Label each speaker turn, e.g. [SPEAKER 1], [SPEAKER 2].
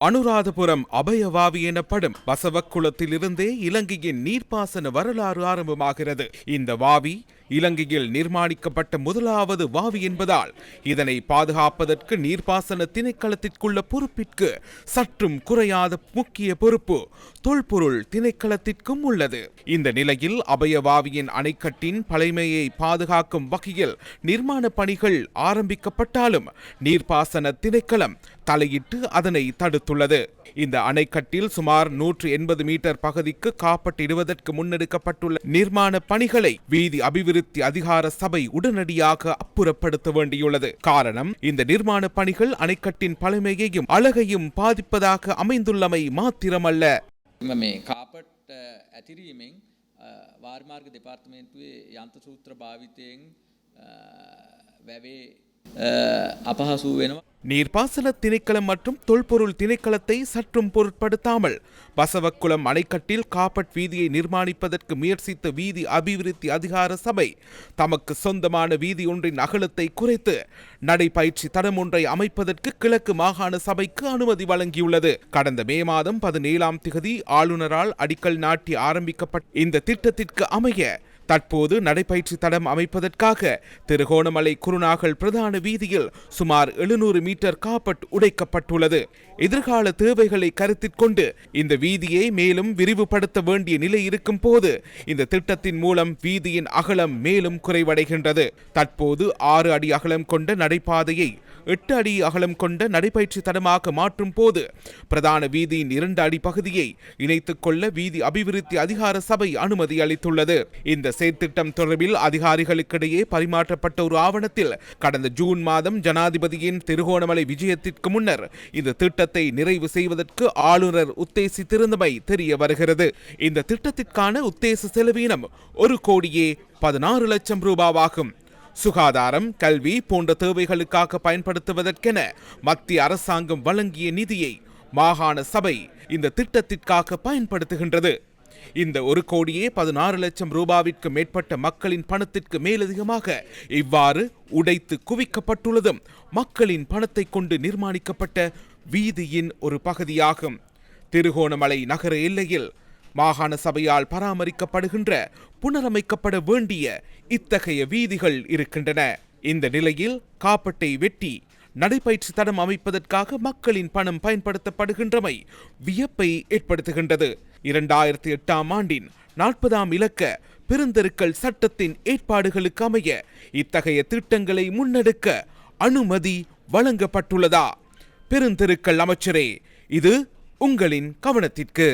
[SPEAKER 1] அனுராதபுரம் அபயவாவி எனப்படும் பசவக்குளத்திலிருந்தே இலங்கையின் நீர்ப்பாசன வரலாறு ஆரம்பமாகிறது. இந்த வாவி இலங்கையில் நிர்மாணிக்கப்பட்ட முதலாவது வாவி என்பதால் இதனை பாதுகாப்பதற்கு நீர்ப்பாசன திணைக்களத்திற்குள்ள பொறுப்பிற்கு சற்றும் குறையாத முக்கிய பொறுப்பு தொல்பொருள் திணைக்களத்திற்கும் உள்ளது. இந்த நிலையில் அபயவாவியின் அணைக்கட்டின் பழைமையை பாதுகாக்கும் வகையில் நிர்மாண பணிகள் ஆரம்பிக்கப்பட்டாலும் நீர்ப்பாசன திணைக்களம் தலையிட்டு அதனை தடுத்துள்ளது இந்த அணைக்கட்டில் சுமார் நூற்று எண்பது மீட்டர் பகுதிக்கு காப்பட்டிடுவதற்கு முன்னெடுக்கப்பட்டுள்ள நிர்மாண பணிகளை வீதி அபிவிருத்தி அதிகார சபை உடனடியாக அப்புறப்படுத்த வேண்டியுள்ளது காரணம் இந்த நிர்மாண பணிகள் அணைக்கட்டின் பழமையையும் அழகையும் பாதிப்பதாக அமைந்துள்ளமை மாத்திரமல்ல
[SPEAKER 2] මේ කාපට් ඇතිරීමෙන් වාර්මාර්ග දෙපාර්තමේන්තුවේ යන්ත සූත්‍ර භාවිතයෙන් අ, වැවේ අ, අපහසු වෙනවා.
[SPEAKER 1] நீர்ப்பாசன திணைக்களம் மற்றும் தொல்பொருள் திணைக்களத்தை சற்றும் பொருட்படுத்தாமல் பசவக்குளம் அணைக்கட்டில் காப்பட் வீதியை நிர்மாணிப்பதற்கு முயற்சித்த வீதி அபிவிருத்தி அதிகார சபை தமக்கு சொந்தமான வீதி ஒன்றின் அகலத்தை குறைத்து நடைபயிற்சி தடம் ஒன்றை அமைப்பதற்கு கிழக்கு மாகாண சபைக்கு அனுமதி வழங்கியுள்ளது. கடந்த மே மாதம் பதினேழாம் திகதி ஆளுநரால் அடிக்கல் நாட்டி ஆரம்பிக்கப்பட்ட இந்த திட்டத்திற்கு அமைய தற்போது நடைபயிற்சி தடம் அமைப்பதற்காக திருகோணமலை குருநாகல் பிரதான வீதியில் சுமார் எழுநூறு மீட்டர் காப்பட் உடைக்கப்பட்டுள்ளது. எதிர்கால தேவைகளை கருத்தில் கொண்டு இந்த வீதியை மேலும் விரிவுபடுத்த வேண்டிய நிலை இருக்கும் போது இந்த திட்டத்தின் மூலம் வீதியின் அகலம் மேலும் குறைவடைகின்றது. தற்போது ஆறு அடி அகலம் கொண்ட நடைபாதையை எட்டு அடி அகலம் கொண்ட நடைபயிற்சி தடமாக மாற்றும் போது பிரதான வீதியின் இரண்டு அடி பகுதியை இணைத்துக் கொள்ள வீதி அபிவிருத்தி அதிகார சபை அனுமதி அளித்துள்ளது. இந்த செயற்திட்டம் தொடர்பில் அதிகாரிகளுக்கிடையே பரிமாற்றப்பட்ட ஒரு ஆவணத்தில் கடந்த ஜூன் மாதம் ஜனாதிபதியின் திருகோணமலை விஜயத்திற்கு முன்னர் இந்த திட்டத்தை நிறைவு செய்வதற்கு ஆளுநர் உத்தேசித்திருந்தமை தெரிய வருகிறது. இந்த திட்டத்திற்கான உத்தேச செலவீனம் ஒரு கோடியே பதினாறு லட்சம் ரூபாவாகும். சுகாதாரம் கல்வி போன்ற தேவைகளுக்காக பயன்படுத்துவதற்கென மத்திய அரசாங்கம் வழங்கிய நிதியை மாகாண சபை இந்த திட்டத்திற்காக பயன்படுத்துகின்றது. இந்த ஒரு கோடியே பதினாறு லட்சம் ரூபாவிற்கு மேற்பட்ட மக்களின் பணத்திற்கு மேலதிகமாக இவ்வாறு உடைத்து குவிக்கப்பட்டுள்ளதும் மக்களின் பணத்தை கொண்டு நிர்மாணிக்கப்பட்ட வீதியின் ஒரு பகுதியாகும். திருகோணமலை நகர எல்லையில் மாகாண சபையால் பராமரிக்கப்படுகின்ற புனரமைக்கப்பட வேண்டிய இத்தகைய வீதிகள் இருக்கின்றன. இந்த நிலையில் காப்பட்டை வெட்டி நடைபயிற்சி தடம் அமைப்பதற்காக மக்களின் பணம் பயன்படுத்தப்படுகின்றமை வியப்பை ஏற்படுத்துகின்றது. இரண்டாயிரத்தி எட்டாம் ஆண்டின் நாற்பதாம் இலக்க பெருந்தெருக்கள் சட்டத்தின் ஏற்பாடுகளுக்கு அமைய இத்தகைய திட்டங்களை முன்னெடுக்க அனுமதி வழங்கப்பட்டுள்ளதா? பெருந்தெருக்கள் அமைச்சரே இது உங்களின் கவனத்திற்கு.